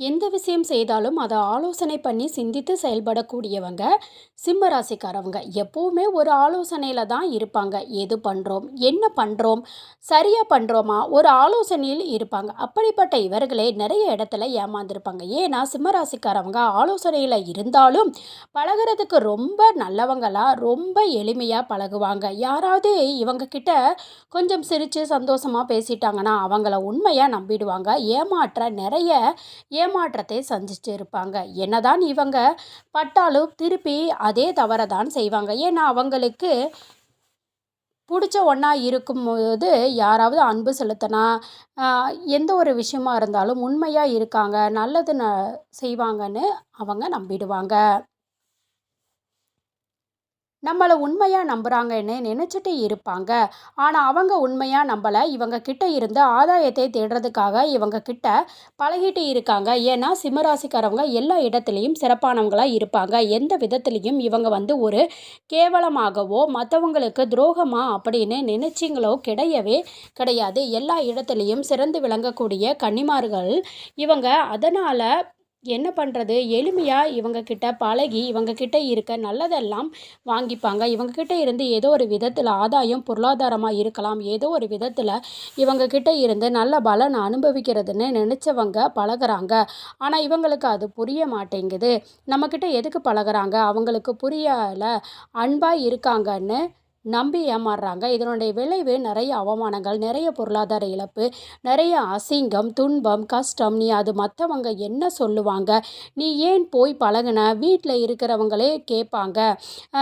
எந்த விஷயம் செய்தாலும் அதை ஆலோசனை பண்ணி சிந்தித்து செயல்படக்கூடியவங்க சிம்ம ராசிக்காரவங்க எப்போவுமே ஒரு ஆலோசனையில் தான் இருப்பாங்க. எது பண்ணுறோம் என்ன பண்ணுறோம் சரியாக பண்ணுறோமா ஒரு ஆலோசனையில் இருப்பாங்க. அப்படிப்பட்ட இவர்களே நிறைய இடத்துல ஏமாந்துருப்பாங்க. ஏன்னா சிம்ம ராசிக்காரவங்க ஆலோசனையில் இருந்தாலும் பழகுறதுக்கு ரொம்ப நல்லவங்களாக ரொம்ப எளிமையாக பழகுவாங்க. யாராவது இவங்கக்கிட்ட கொஞ்சம் சிரித்து சந்தோஷமாக பேசிட்டாங்கன்னா அவங்கள உண்மையாக நம்பிடுவாங்க. ஏமாற்ற நிறைய ஏ ஏமாற்றத்தை சந்திச்சுட்டு இருப்பாங்க. என்னதான் இவங்க பட்டாலும் திருப்பி அதே தவறை தான் செய்வாங்க. ஏன்னா அவங்களுக்கு பிடிச்ச ஒன்றா இருக்கும்போது யாராவது அன்பு செலுத்தினா எந்த ஒரு விஷயமா இருந்தாலும் உண்மையாக இருக்காங்க நல்லது ந செய்வாங்கன்னு அவங்க நம்பிடுவாங்க. நம்மளை உண்மையாக நம்புகிறாங்கன்னு நினச்சிட்டு இருப்பாங்க. ஆனால் அவங்க உண்மையாக நம்பலை. இவங்க கிட்ட இருந்து ஆதாயத்தை தேடுறதுக்காக இவங்க கிட்ட பழகிட்டு இருக்காங்க. ஏன்னா சிம்மராசிக்காரவங்க எல்லா இடத்துலையும் சிறப்பானவங்களாக இருப்பாங்க. எந்த விதத்துலேயும் இவங்க வந்து ஒரு கேவலமாகவோ மற்றவங்களுக்கு துரோகமா அப்படின்னு நினைச்சிங்களோ கிடையவே கிடையாது. எல்லா இடத்துலையும் சிறந்து விளங்கக்கூடிய கன்னிமார்கள் இவங்க. அதனால் என்ன பண்ணுறது எளிமையாக இவங்கக்கிட்ட பழகி இவங்கக்கிட்ட இருக்க நல்லதெல்லாம் வாங்கிப்பாங்க. இவங்கக்கிட்ட இருந்து ஏதோ ஒரு விதத்தில் ஆதாயம் பொருளாதாரமாக இருக்கலாம். ஏதோ ஒரு விதத்தில் இவங்கக்கிட்ட இருந்து நல்ல பலன் அனுபவிக்கிறதுன்னு நினச்சவங்க பழகுறாங்க. ஆனால் இவங்களுக்கு அது புரிய மாட்டேங்குது. நம்மக்கிட்ட எதுக்கு பழகுறாங்க? அவங்களுக்கு புரியலை. அன்பாக இருக்காங்கன்னு நம்பி ஏமாறுறாங்க. இதனுடைய விளைவு நிறைய அவமானங்கள் நிறைய பொருளாதார இழப்பு நிறைய அசிங்கம் துன்பம் கஷ்டம். நீ அது மற்றவங்க என்ன சொல்லுவாங்க? நீ ஏன் போய் பழகின? வீட்டில் இருக்கிறவங்களே கேட்பாங்க.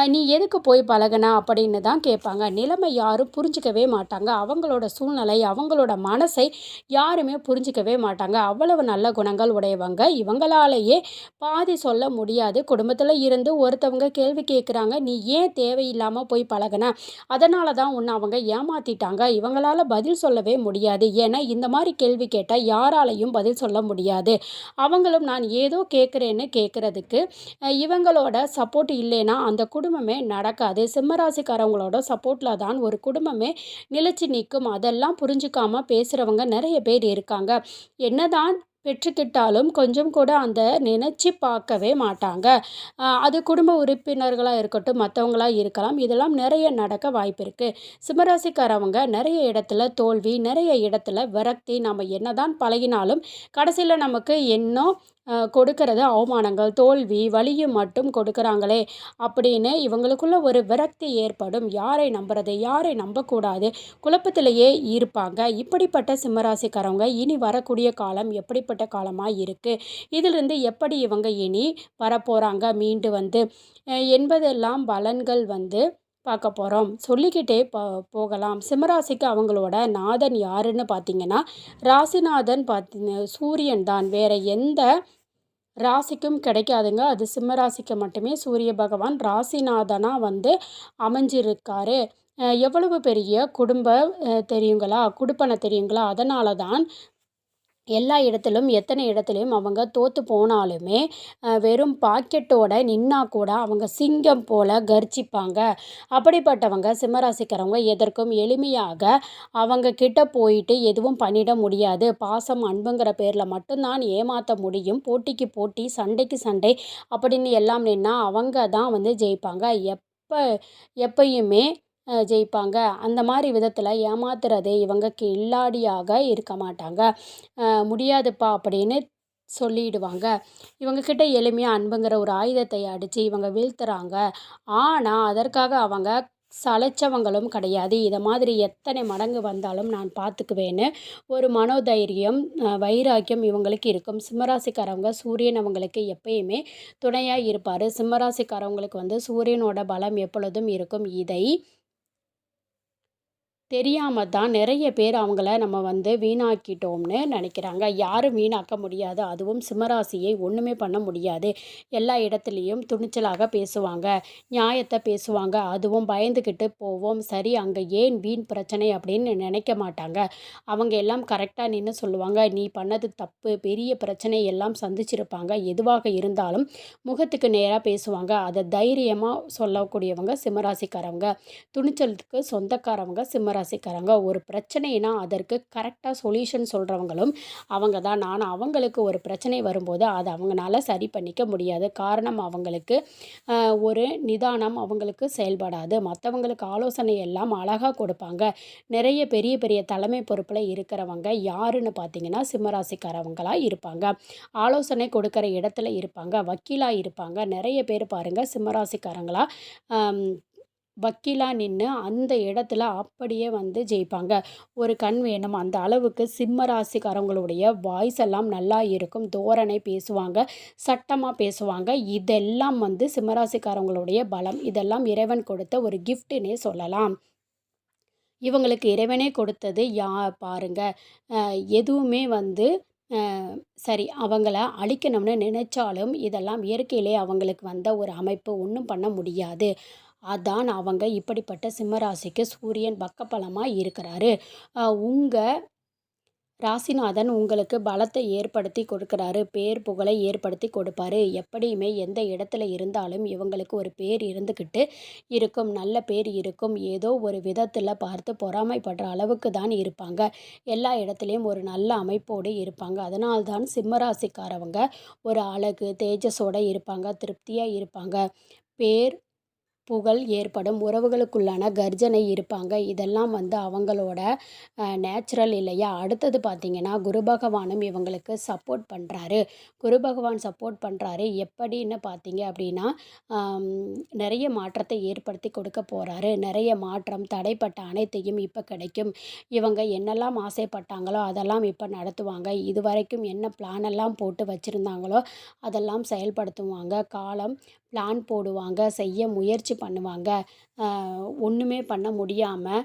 நீ எதுக்கு போய் பழகின? அப்படின்னு தான் கேட்பாங்க. நிலைமை யாரும் புரிஞ்சிக்கவே மாட்டாங்க. அவங்களோட சூழ்நிலை அவங்களோட மனசை யாருமே புரிஞ்சிக்கவே மாட்டாங்க. அவ்வளவு நல்ல குணங்கள் உடையவங்க. இவங்களாலேயே பாதி சொல்ல முடியாது. குடும்பத்தில் இருந்து ஒருத்தவங்க கேள்வி கேட்குறாங்க. நீ ஏன் தேவையில்லாமல் போய் பழகின? அதனால தான் உன்னை அவங்க ஏமாற்றிட்டாங்க இவங்களால் பதில் சொல்லவே முடியாது. ஏன்னா இந்த மாதிரி கேள்வி கேட்டால் யாராலையும் பதில் சொல்ல முடியாது. அவங்களும் நான் ஏதோ கேட்குறேன்னு கேட்குறதுக்கு இவங்களோட சப்போர்ட் இல்லைன்னா அந்த குடும்பமே நடக்காது. சிம்மராசிக்காரவங்களோட சப்போர்ட்டில் தான் ஒரு குடும்பமே நிலச்சி நிற்கும் அதெல்லாம் புரிஞ்சுக்காமல் பேசுகிறவங்க நிறைய பேர் இருக்காங்க. என்னதான் பெற்றுக்கிட்டாலும் கொஞ்சம் கூட அந்த நினச்சி பார்க்கவே மாட்டாங்க. அது குடும்ப உறுப்பினர்களாக இருக்கட்டும் மற்றவங்களாக இருக்கலாம் இதெல்லாம் நிறைய நடக்க வாய்ப்பு இருக்குது சிம்மராசிக்காரவங்க நிறைய இடத்துல தோல்வி நிறைய இடத்துல விரக்தி நம்ம என்ன தான் பழகினாலும் கடைசியில் நமக்கு இன்னும் கொடுக்கறது அவமானங்கள். தோல்வி வழியும் மட்டும் கொடுக்குறாங்களே. அப்படின்னு இவங்களுக்குள்ள ஒரு விரக்தி ஏற்படும். யாரை நம்புறது யாரை நம்பக்கூடாது குழப்பத்திலேயே இருப்பாங்க. இப்படிப்பட்ட சிம்மராசிக்காரவங்க இனி வரக்கூடிய காலம் எப்படிப்பட்ட காலமாக இருக்குது இதிலிருந்து எப்படி இவங்க இனி வரப்போகிறாங்க மீண்டு வந்து என்பதெல்லாம் பலன்கள் வந்து பார்க்க போகிறோம் சொல்லிக்கிட்டே போ போகலாம். சிம்மராசிக்கு அவங்களோட நாதன் யாருன்னு பார்த்தீங்கன்னா ராசிநாதன் பார்த்தி சூரியன் தான் வேறு எந்த ராசிக்கும் கிடைக்காதுங்க. அது சிம்மராசிக்கு மட்டுமே. சூரிய பகவான் ராசிநாதனாக வந்து அமைஞ்சிருக்காரு. எவ்வளவு பெரிய குடும்ப தெரியுங்களா? குடுப்பனை தெரியுங்களா? அதனால தான் எல்லா இடத்திலும் எத்தனை இடத்துலையும் அவங்க தோற்று போனாலுமே வெறும் பாக்கெட்டோட நின்னா கூட அவங்க சிங்கம் போல் கர்ஜிப்பாங்க. அப்படிப்பட்டவங்க சிம்மராசிக்கிறவங்க எதற்கும் எளிமையாக அவங்க கிட்ட போயிட்டு எதுவும் பண்ணிட முடியாது. பாசம் அன்புங்கிற பேரில் மட்டும்தான் ஏமாற்ற முடியும். போட்டிக்கு போட்டி சண்டைக்கு சண்டை அப்படின்னு எல்லாம் நின்னா அவங்க தான் வந்து ஜெயிப்பாங்க. எப்போ எப்பயுமே ஜெயிப்பாங்க. அந்த மாதிரி விதத்தில் ஏமாத்துறதே இவங்க கில்லாடியாக இருக்க மாட்டாங்க. முடியாதுப்பா அப்படின்னு சொல்லிடுவாங்க. இவங்கக்கிட்ட எளிமையாக அன்புங்கிற ஒரு ஆயுதத்தை அடித்து இவங்க வீழ்த்துறாங்க. ஆனால் அதற்காக அவங்க சளைச்சவங்களும் கிடையாது. இதை மாதிரி எத்தனை மடங்கு வந்தாலும் நான் பார்த்துக்குவேன்னு ஒரு மனோதைரியம் வைராக்கியம் இவங்களுக்கு இருக்கும். சிம்மராசிக்காரவங்க சூரியன் அவங்களுக்கு எப்பயுமே துணையாக இருப்பார். சிம்மராசிக்காரவங்களுக்கு வந்து சூரியனோட பலம் எப்பொழுதும் இருக்கும். இதை தெரியாமல் தான் நிறைய பேர் அவங்கள நம்ம வந்து வீணாக்கிட்டோம்னு நினைக்கிறாங்க. யாரும் வீணாக்க முடியாது. அதுவும் சிம்மராசியை ஒன்றுமே பண்ண முடியாது. எல்லா இடத்துலையும் துணிச்சலாக பேசுவாங்க. நியாயத்தை பேசுவாங்க. அதுவும் பயந்துக்கிட்டு போவோம். சரி அங்கே ஏன் வீண் பிரச்சனை அப்படின்னு நினைக்க மாட்டாங்க. அவங்க எல்லாம் கரெக்டாக நின்று சொல்லுவாங்க. நீ பண்ணது தப்பு. பெரிய பிரச்சனை எல்லாம் சந்திச்சிருப்பாங்க. எதுவாக இருந்தாலும் முகத்துக்கு நேராக பேசுவாங்க. அதை தைரியமாக சொல்லக்கூடியவங்க சிம்மராசிக்காரவங்க. துணிச்சலுக்கு சொந்தக்காரவங்க சிம்மராசி ராசிக்காரங்க ஒரு பிரச்சனைனா அதற்கு கரெக்டாக சொல்யூஷன் சொல்கிறவங்களும் அவங்க தான். நான் அவங்களுக்கு ஒரு பிரச்சனை வரும்போது அதை அவங்களால சரி பண்ணிக்க முடியாது. காரணம் அவங்களுக்கு ஒரு நிதானம் அவங்களுக்கு செயல்படாது. மற்றவங்களுக்கு ஆலோசனை எல்லாம் அழகாக கொடுப்பாங்க. நிறைய பெரிய பெரிய தலைமை பொறுப்பில் இருக்கிறவங்க யாருன்னு பார்த்தீங்கன்னா சிம்மராசிக்காரவங்களாக இருப்பாங்க. ஆலோசனை கொடுக்குற இடத்துல இருப்பாங்க வக்கீலாக இருப்பாங்க. நிறைய பேர் பாருங்கள் சிம்மராசிக்காரங்களாக வக்கீலாக நின்று அந்த இடத்துல அப்படியே வந்து ஜெயிப்பாங்க. ஒரு கண் வேணும். அந்த அளவுக்கு சிம்ம ராசிக்காரங்களுடைய வாய்ஸ் எல்லாம் நல்லா இருக்கும். தோரணை பேசுவாங்க. சட்டமாக பேசுவாங்க. இதெல்லாம் வந்து சிம்மராசிக்காரங்களுடைய பலம். இதெல்லாம் இறைவன் கொடுத்த ஒரு கிஃப்ட்டுன்னே சொல்லலாம். இவங்களுக்கு இறைவனே கொடுத்தது யா பாருங்க. எதுவுமே வந்து சரி அவங்கள அழிக்கணும்னு நினைச்சாலும் இதெல்லாம் இயற்கையிலே அவங்களுக்கு வந்த ஒரு அமைப்பு. ஒன்றும் பண்ண முடியாது. அதான் அவங்க இப்படிப்பட்ட சிம்மராசிக்கு சூரியன் பக்கபலமாக இருக்கிறாரு. உங்கள் ராசிநாதன் உங்களுக்கு பலத்தை ஏற்படுத்தி கொடுக்குறாரு. பேர் புகழை ஏற்படுத்தி கொடுப்பாரு. எப்படியுமே எந்த இடத்துல இருந்தாலும் இவங்களுக்கு ஒரு பேர் இருந்துக்கிட்டு இருக்கும். நல்ல பேர் இருக்கும். ஏதோ ஒரு விதத்தில் பார்த்து பொறாமைப்படுற அளவுக்கு தான் இருப்பாங்க. எல்லா இடத்துலையும் ஒரு நல்ல அமைப்போடு இருப்பாங்க. அதனால்தான் சிம்மராசிக்காரவங்க ஒரு அழகு தேஜஸோடு இருப்பாங்க திருப்தியாக இருப்பாங்க. பேர் புகழ் ஏற்படும் உறவுகளுக்குள்ளான கர்ஜனை இருப்பாங்க. இதெல்லாம் வந்து அவங்களோட நேச்சுரல் இல்லையா? அடுத்தது பார்த்திங்கன்னா குரு பகவானும் இவங்களுக்கு சப்போர்ட் பண்ணுறாரு குரு பகவான் சப்போர்ட் பண்ணுறாரு எப்படின்னு பார்த்தீங்க அப்படின்னா நிறைய மாற்றத்தை ஏற்படுத்தி கொடுக்க போகிறாரு நிறைய மாற்றம் தடைப்பட்ட அனைத்தையும் இப்போ கிடைக்கும். இவங்க என்னெல்லாம் ஆசைப்பட்டாங்களோ அதெல்லாம் இப்போ நடத்துவாங்க. இது வரைக்கும் என்ன பிளான் எல்லாம் போட்டு வச்சுருந்தாங்களோ அதெல்லாம் செயல்படுத்துவாங்க. காலம் பிளான் போடுவாங்க செய்ய முயற்சி பண்ணுவாங்க. ஒன்றுமே பண்ண முடியாமல்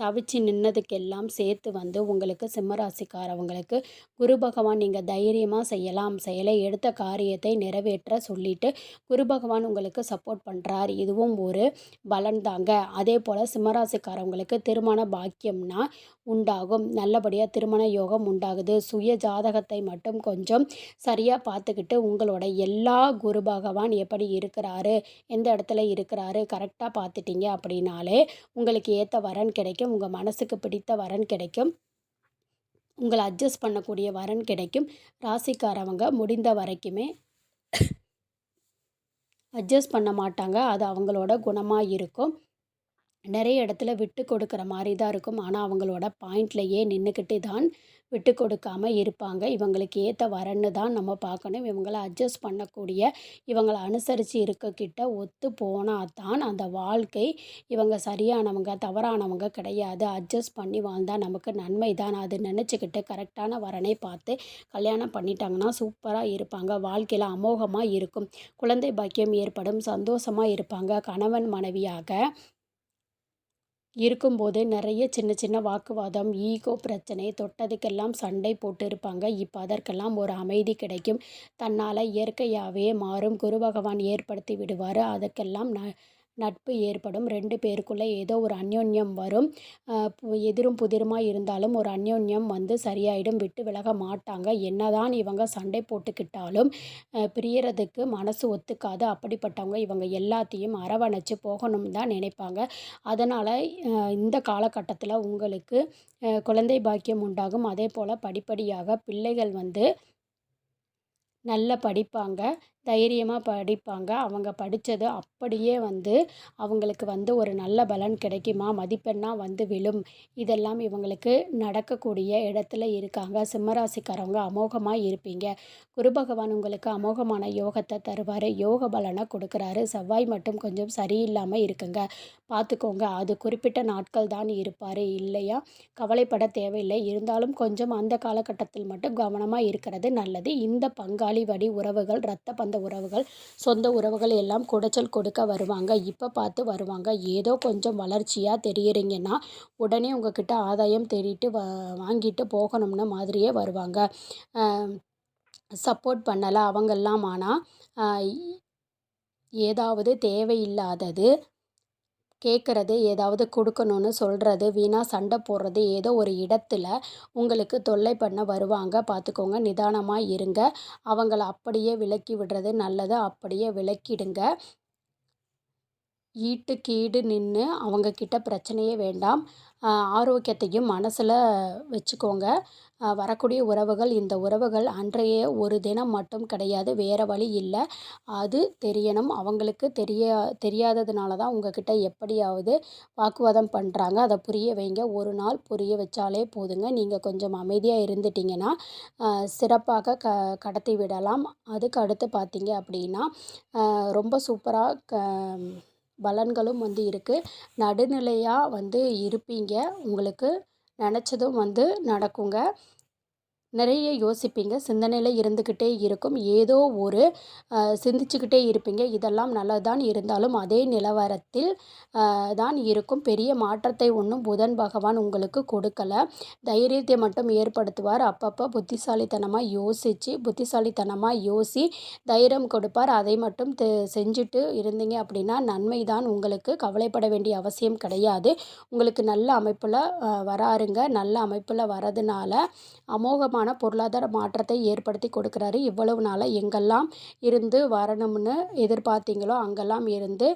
தவிச்சு நின்னதுக்கெல்லாம் சேர்த்து வந்து உங்களுக்கு சிம்மராசிக்காரவங்களுக்கு குரு பகவான் நீங்கள் தைரியமாக செய்யலாம். செயலை எடுத்த காரியத்தை நிறைவேற்ற சொல்லிட்டு குரு பகவான் உங்களுக்கு சப்போர்ட் பண்ணுறார் இதுவும் ஒரு பலன் தாங்க. அதே போல் சிம்மராசிக்காரவங்களுக்கு திருமண பாக்கியம்னா உண்டாகும். நல்லபடியாக திருமண யோகம் உண்டாகுது. சுய ஜாதகத்தை மட்டும் கொஞ்சம் சரியாக பார்த்துக்கிட்டு உங்களோட எல்லா குரு பகவான் எப்படி இருக்கிறாரு எந்த இடத்துல இருக்கிறாரு கரெக்டாக பார்த்துட்டீங்க அப்படின்னாலே உங்களுக்கு ஏற்ற வரன் கிடைக்கும். கிடைக்கும் உங்கள் மனசுக்கு பிடித்த வரன் கிடைக்கும். உங்களை அட்ஜஸ்ட் பண்ணக்கூடிய வரன் கிடைக்கும். ராசிக்காரவங்க முடிந்த வரைக்குமே அட்ஜஸ்ட் பண்ண மாட்டாங்க. அது அவங்களோட குணமாக இருக்கும். நிறைய இடத்துல விட்டு கொடுக்குற மாதிரி தான் இருக்கும். ஆனால் அவங்களோட பாயிண்ட்லையே நின்றுக்கிட்டு தான் விட்டு கொடுக்காம இருப்பாங்க. இவங்களுக்கு ஏற்ற வரன்னு தான் நம்ம பார்க்கணும். இவங்களை அட்ஜஸ்ட் பண்ணக்கூடிய இவங்களை அனுசரித்து இருக்கக்கிட்ட ஒத்து போனால் தான் அந்த வாழ்க்கை இவங்க சரியானவங்க தவறானவங்க கிடையாது. அட்ஜஸ்ட் பண்ணி வாழ்ந்தால் நமக்கு நன்மை தான். அது நினச்சிக்கிட்டு கரெக்டான வரனை பார்த்து கல்யாணம் பண்ணிட்டாங்கன்னா சூப்பராக இருப்பாங்க. வாழ்க்கையில் அமோகமாக இருக்கும். குழந்தை பாக்கியம் ஏற்படும். சந்தோஷமாக இருப்பாங்க. கணவன் மனைவியாக இருக்கும்போது நிறைய சின்ன சின்ன வாக்குவாதம் ஈகோ பிரச்சனை தொட்டதுக்கெல்லாம் சண்டை போட்டு இருப்பாங்க. இப்போ அதற்கெல்லாம் ஒரு அமைதி கிடைக்கும். தன்னால் இயற்கையாகவே மாறும். குரு பகவான் ஏற்படுத்தி விடுவார். அதுக்கெல்லாம் ந நட்பு ஏற்படும். ரெண்டு பேருக்குள்ளே ஏதோ ஒரு அந்யோன்யம் வரும். எதிரும் புதிருமாக இருந்தாலும் ஒரு அந்யோன்யம் வந்து சரியாயிடும். விட்டு விலக மாட்டாங்க. என்னதான் இவங்க சண்டை போட்டுக்கிட்டாலும் பிரியறதுக்கு மனசு ஒத்துக்காது. அப்படிப்பட்டவங்க இவங்க எல்லாத்தையும் அரவணைச்சு போகணும் தான் நினைப்பாங்க. அதனால் இந்த காலகட்டத்தில் உங்களுக்கு குழந்தை பாக்கியம் உண்டாகும். அதே போல் படிப்படியாக பிள்ளைகள் வந்து நல்லா படிப்பாங்க. தைரியமாக படிப்பாங்க. அவங்க படித்தது அப்படியே வந்து அவங்களுக்கு வந்து ஒரு நல்ல பலன் கிடைக்குமா? மதிப்பெண்ணாக வந்து விழும். இதெல்லாம் இவங்களுக்கு நடக்கக்கூடிய இடத்துல இருக்காங்க. சிம்மராசிக்காரவங்க அமோகமாக இருப்பீங்க. குரு பகவான் உங்களுக்கு அமோகமான யோகத்தை தருவார். யோக பலனை கொடுக்குறாரு. செவ்வாய் மட்டும் கொஞ்சம் சரியில்லாமல் இருக்குங்க. பார்த்துக்கோங்க அது குறிப்பிட்ட நாட்கள் தான் இருப்பார். இல்லையா? கவலைப்பட தேவையில்லை. இருந்தாலும் கொஞ்சம் அந்த காலகட்டத்தில் மட்டும் கவனமாக இருக்கிறது நல்லது. இந்த பங்காளி வடி உறவுகள் ரத்த பந்த உறவுகள் சொந்த உறவுகள் எல்லாம் குடைச்சல் கொடுக்க வருவாங்க. இப்போ பார்த்து வருவாங்க. ஏதோ கொஞ்சம் வளர்ச்சியாக தெரியுறீங்கன்னா உடனே உங்ககிட்ட ஆதாயம் தேடிட்டு வ வாங்கிட்டு போகணும்னு மாதிரியே வருவாங்க. சப்போர்ட் பண்ணலை அவங்கெல்லாம் ஆனால் ஏதாவது தேவையில்லாதது கேட்குறது ஏதாவது கொடுக்கணும்னு சொல்கிறது வீணாக சண்டை போடுறது ஏதோ ஒரு இடத்துல உங்களுக்கு தொல்லை பண்ண வருவாங்க. பார்த்துக்கோங்க நிதானமாக இருங்க. அவங்கள அப்படியே விலக்கி விடுறது நல்லது. அப்படியே விலக்கிடுங்க. ஈட்டுக்கு ஈடு நின்று அவங்கக்கிட்ட பிரச்சனையே வேண்டாம். ஆரோக்கியத்தையும் மனசில் வச்சுக்கோங்க. வரக்கூடிய உறவுகள் இந்த உறவுகள் அன்றைய ஒரு தினம் மட்டும் கிடையாது வேறு வழி இல்லை. அது தெரியணும். அவங்களுக்கு தெரிய தெரியாததுனால தான் உங்ககிட்ட எப்படியாவது வாக்குவாதம் பண்ணுறாங்க அதை புரிய வைங்க. ஒரு நாள் புரிய வச்சாலே போதுங்க. நீங்கள் கொஞ்சம் அமைதியாக இருந்துட்டிங்கன்னா சிறப்பாக க கடத்தி விடலாம். அதுக்கு அடுத்து பார்த்தீங்க அப்படின்னா ரொம்ப சூப்பராக க பலன்களும் வந்து இருக்குது நடுநிலையாக வந்து இருப்பீங்க. உங்களுக்கு நினச்சதும் வந்து நடக்குங்க. நிறைய யோசிப்பீங்க. சிந்தனையில் இருந்துக்கிட்டே இருக்கும். ஏதோ ஒரு சிந்திச்சுக்கிட்டே இருப்பீங்க. இதெல்லாம் நல்லதுதான். இருந்தாலும் அதே நிலவரத்தில் தான் இருக்கும். பெரிய மாற்றத்தை ஒன்றும் புதன் பகவான் உங்களுக்கு கொடுக்கல. தைரியத்தை மட்டும் ஏற்படுத்துவார். அப்பப்போ புத்திசாலித்தனமாக யோசித்து புத்திசாலித்தனமாக யோசி தைரியம் கொடுப்பார். அதை மட்டும் தெ செஞ்சுட்டு இருந்தீங்க அப்படின்னா நன்மை தான் உங்களுக்கு கவலைப்பட வேண்டிய அவசியம் கிடையாது. உங்களுக்கு நல்ல அமைப்பில் வராருங்க. நல்ல அமைப்பில் வரதுனால அமோகமான சிறப்பான பொருளாதார மாற்றத்தை ஏற்படுத்தி கொடுக்குறாரு. இவ்வளவு நாளாக எங்கெல்லாம் இருந்து வரணும்னு எதிர்பார்த்தீங்களோ அங்கெல்லாம் இருந்து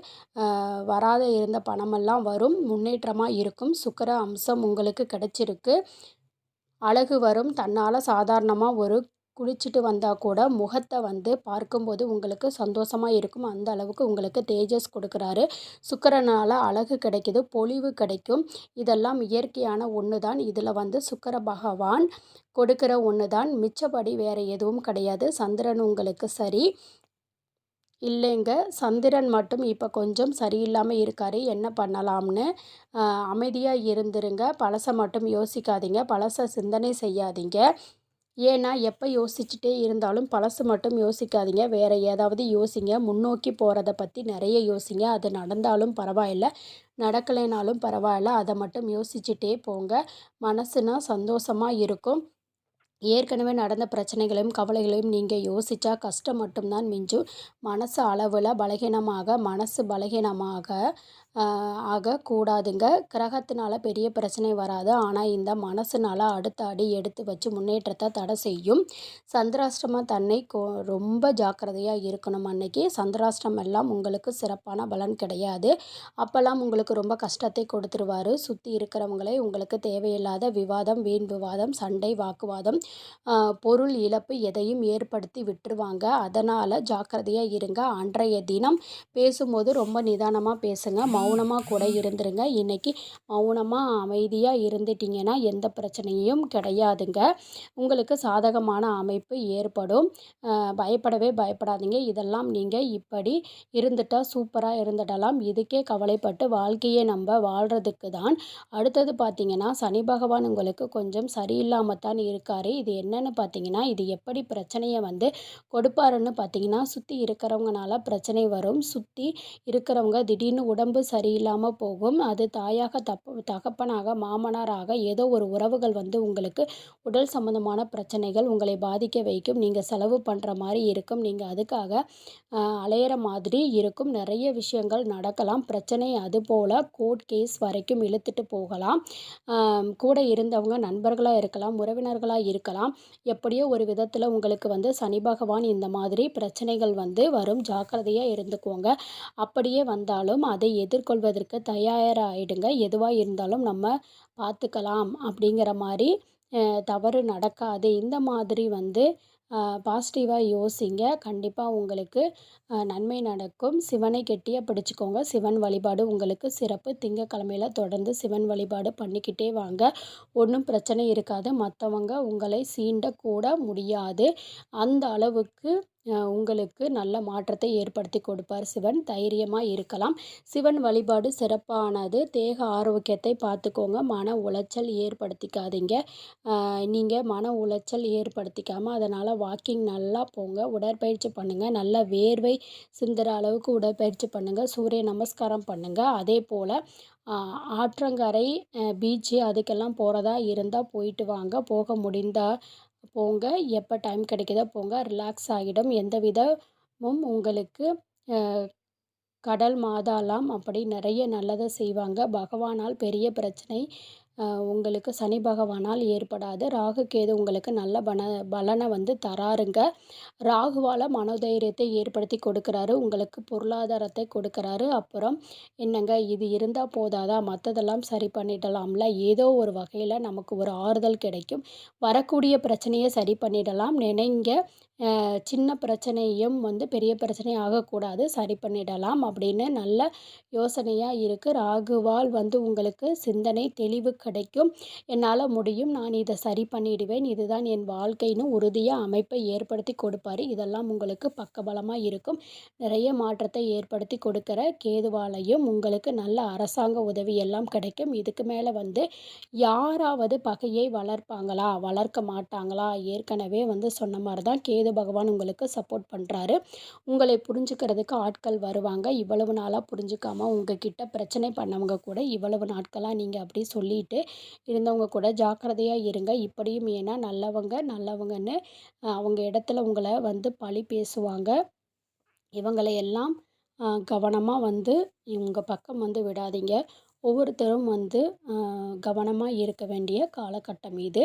வராத இருந்த பணமெல்லாம் வரும் முன்னேற்றமாக இருக்கும். சுக்கர அம்சம் உங்களுக்கு கிடைச்சிருக்கு. அழகு வரும். தன்னால் சாதாரணமாக ஒரு குளிச்சுட்டு வந்தால் கூட முகத்தை வந்து பார்க்கும்போது உங்களுக்கு சந்தோஷமாக இருக்கும். அந்த அளவுக்கு உங்களுக்கு தேஜஸ் கொடுக்குறாரு. சுக்கரனால் அழகு கிடைக்கிது பொலிவு கிடைக்கும். இதெல்லாம் இயற்கையான ஒன்று தான் இதில் வந்து சுக்கர பகவான் கொடுக்குற ஒன்று தான் மிச்சப்படி வேறு எதுவும் கிடையாது. சந்திரன் உங்களுக்கு சரி. இல்லைங்க சந்திரன் மட்டும் இப்போ கொஞ்சம் சரியில்லாமல் இருக்கார். என்ன பண்ணலாம்னு அமைதியாக இருந்துருங்க. பழசை மட்டும் யோசிக்காதீங்க. பழசை சிந்தனை செய்யாதீங்க. ஏன்னா எப்போ யோசிச்சுட்டே இருந்தாலும் பழசு மட்டும் யோசிக்காதீங்க. வேறு ஏதாவது யோசிங்க. முன்னோக்கி போகிறத பற்றி நிறைய யோசிங்க. அது நடந்தாலும் பரவாயில்ல. நடக்கலைனாலும் பரவாயில்ல. அதை மட்டும் யோசிச்சுட்டே போங்க. மனசுனா சந்தோஷமாக இருக்கும். ஏற்கனவே நடந்த பிரச்சனைகளையும் கவலைகளையும் நீங்கள் யோசித்தா கஷ்டம் மட்டும்தான் மிஞ்சும். மனசு அளவில் பலகீனமாக மனசு பலகீனமாக ஆகக்கூடாதுங்க. கிரகத்தினால பெரிய பிரச்சனை வராது. ஆனால் இந்த மனசுனால அடுத்த அடி எடுத்து வச்சு முன்னேற்றத்தை தடை செய்யும். சந்திராஷ்டமம் தன்னை ரொம்ப ஜாக்கிரதையாக இருக்கணும் அன்னைக்கு. சந்திராஷ்டிரம் எல்லாம் உங்களுக்கு சிறப்பான பலன் கிடையாது. அப்போல்லாம் உங்களுக்கு ரொம்ப கஷ்டத்தை கொடுத்துருவார். சுற்றி இருக்கிறவங்களே உங்களுக்கு தேவையில்லாத விவாதம் வீண் விவாதம் சண்டை வாக்குவாதம் பொருள் இழப்பு எதையும் ஏற்படுத்தி விட்டுருவாங்க. அதனால் ஜாக்கிரதையாக இருங்க. அன்றைய தினம் பேசும்போது ரொம்ப நிதானமாக பேசுங்க. மௌனமாக கூட இருந்துருங்க. இன்றைக்கி மௌனமாக அமைதியாக இருந்துட்டிங்கன்னா எந்த பிரச்சனையும் கிடையாதுங்க. உங்களுக்கு சாதகமான அமைப்பு ஏற்படும். பயப்படவே பயப்படாதீங்க. இதெல்லாம் நீங்கள் இப்படி இருந்துட்டால் சூப்பராக இருந்துடலாம். இதுக்கே கவலைப்பட்டு வாழ்க்கையை நம்ம வாழ்கிறதுக்கு தான் அடுத்தது பார்த்திங்கன்னா சனி பகவான் உங்களுக்கு கொஞ்சம் சரியில்லாமல் தான் இருக்கார். இது என்னென்னு பார்த்தீங்கன்னா இது எப்படி பிரச்சனையை வந்து கொடுப்பாருன்னு பார்த்தீங்கன்னா சுற்றி இருக்கிறவங்கனால பிரச்சனை வரும். சுற்றி இருக்கிறவங்க திடீர்னு உடம்பு சரியில்லாமல் போகும். அது தாயாக தப்பு தகப்பனாக மாமனாராக ஏதோ ஒரு உறவுகள் வந்து உங்களுக்கு உடல் சம்மந்தமான பிரச்சனைகள் உங்களை பாதிக்க வைக்கும். நீங்கள் செலவு பண்ணுற மாதிரி இருக்கும். நீங்கள் அதுக்காக அலையிற மாதிரி இருக்கும். நிறைய விஷயங்கள் நடக்கலாம். பிரச்சனை அதுபோல் கோர்ட் கேஸ் வரைக்கும் இழுத்துட்டு போகலாம். கூட இருந்தவங்க நண்பர்களாக இருக்கலாம் உறவினர்களாக இருக்கலாம். எப்படியோ ஒரு விதத்தில் உங்களுக்கு வந்து சனி பகவான் இந்த மாதிரி பிரச்சனைகள் வந்து வரும். ஜாக்கிரதையாக இருந்துக்கோங்க. அப்படியே வந்தாலும் அதை எதிர்கொள்வதற்கு தயாராகிடுங்க எதுவாக இருந்தாலும் நம்ம பார்த்துக்கலாம் அப்படிங்கிற மாதிரி தவறு நடக்காது. இந்த மாதிரி வந்து பாசிட்டிவாக யோசிங்க. கண்டிப்பாக உங்களுக்கு நன்மை நடக்கும். சிவனை கெட்டியாக பிடிச்சிக்கோங்க. சிவன் வழிபாடு உங்களுக்கு சிறப்பு. திங்கக்கிழமையில் தொடர்ந்து சிவன் வழிபாடு பண்ணிக்கிட்டே வாங்க. ஒன்றும் பிரச்சனை இருக்காது. மற்றவங்க உங்களை சீண்டக்கூட முடியாது. அந்த அளவுக்கு உங்களுக்கு நல்ல மாற்றத்தை ஏற்படுத்தி கொடுப்பார். சிவன் தைரியமாக இருக்கலாம். சிவன் வழிபாடு சிறப்பானது. தேக ஆரோக்கியத்தை பார்த்துக்கோங்க. மன உளைச்சல் ஏற்படுத்திக்காதீங்க. நீங்கள் மன உளைச்சல் ஏற்படுத்திக்காமல் அதனால் வாக்கிங் நல்லா போங்க. உடற்பயிற்சி பண்ணுங்கள் நல்ல வேர்வை சிந்துற அளவுக்கு உடற்பயிற்சி பண்ணுங்கள் சூரிய நமஸ்காரம் பண்ணுங்கள் அதே போல் ஆற்றங்கரை பீச்சு அதுக்கெல்லாம் போகிறதா இருந்தால் போயிட்டு வாங்க. போக முடிந்தால் போங்க. எப்போ டைம் கிடைக்கிதோ போங்க. ரிலாக்ஸ் ஆகிடும். எந்த விதமும் உங்களுக்கு கடல் மாதாலாம் அப்படி நிறைய நல்லதை செய்வாங்க. பகவானால் பெரிய பிரச்சனை. உங்களுக்கு சனி பகவானால் ஏற்படாது. ராகு கேது உங்களுக்கு நல்ல பன பலனை வந்து தராருங்க. ராகுவால் மனோதைரியத்தை ஏற்படுத்தி கொடுக்குறாரு. உங்களுக்கு பொருளாதாரத்தை கொடுக்குறாரு. அப்புறம் என்னங்க இது இருந்தால் போதாதா? மற்றதெல்லாம் சரி பண்ணிடலாம்ல? ஏதோ ஒரு வகையில் நமக்கு ஒரு ஆறுதல் கிடைக்கும். வரக்கூடிய பிரச்சனையை சரி பண்ணிடலாம். நினைங்க. சின்ன பிரச்சனையும் வந்து பெரிய பிரச்சனை ஆகக்கூடாது. சரி பண்ணிடலாம் அப்படின்னு நல்ல யோசனையாக இருக்குது ராகுவால் வந்து உங்களுக்கு சிந்தனை தெளிவு கிடைக்கும். என்னால் முடியும். நான் இதை சரி பண்ணிடுவேன். இதுதான் என் வாழ்க்கைன்னு உறுதியாக அமைப்பை ஏற்படுத்தி கொடுப்பாரு. இதெல்லாம் உங்களுக்கு பக்கபலமாக இருக்கும். நிறைய மாற்றத்தை ஏற்படுத்தி கொடுக்குற கேதுவாலையும் உங்களுக்கு நல்ல அரசாங்க உதவி எல்லாம் கிடைக்கும். இதுக்கு மேலே வந்து யாராவது பகையை வளர்ப்பாங்களா? வளர்க்க மாட்டாங்களா? ஏற்கனவே வந்து சொன்ன மாதிரி தான் கேது பகவான் உங்களுக்கு சப்போர்ட் பண்ணுறாரு உங்களை புரிஞ்சுக்கிறதுக்கு ஆட்கள் வருவாங்க. இவ்வளவு நாளாக புரிஞ்சுக்காமல் உங்ககிட்ட பிரச்சனை பண்ணவங்க கூட இவ்வளவு நாட்களாக நீங்கள் அப்படி சொல்லிட்டு இருந்தவங்க கூட ஜாக்கிரதையாக இருங்க. இப்படியும் ஏன்னா நல்லவங்க நல்லவங்கன்னு அவங்க இடத்துல உங்களை வந்து பழி பேசுவாங்க. இவங்களை எல்லாம் கவனமாக வந்து இவங்க பக்கம் வந்து விடாதீங்க. ஒவ்வொருத்தரும் வந்து கவனமாக இருக்க வேண்டிய காலகட்டம் இது.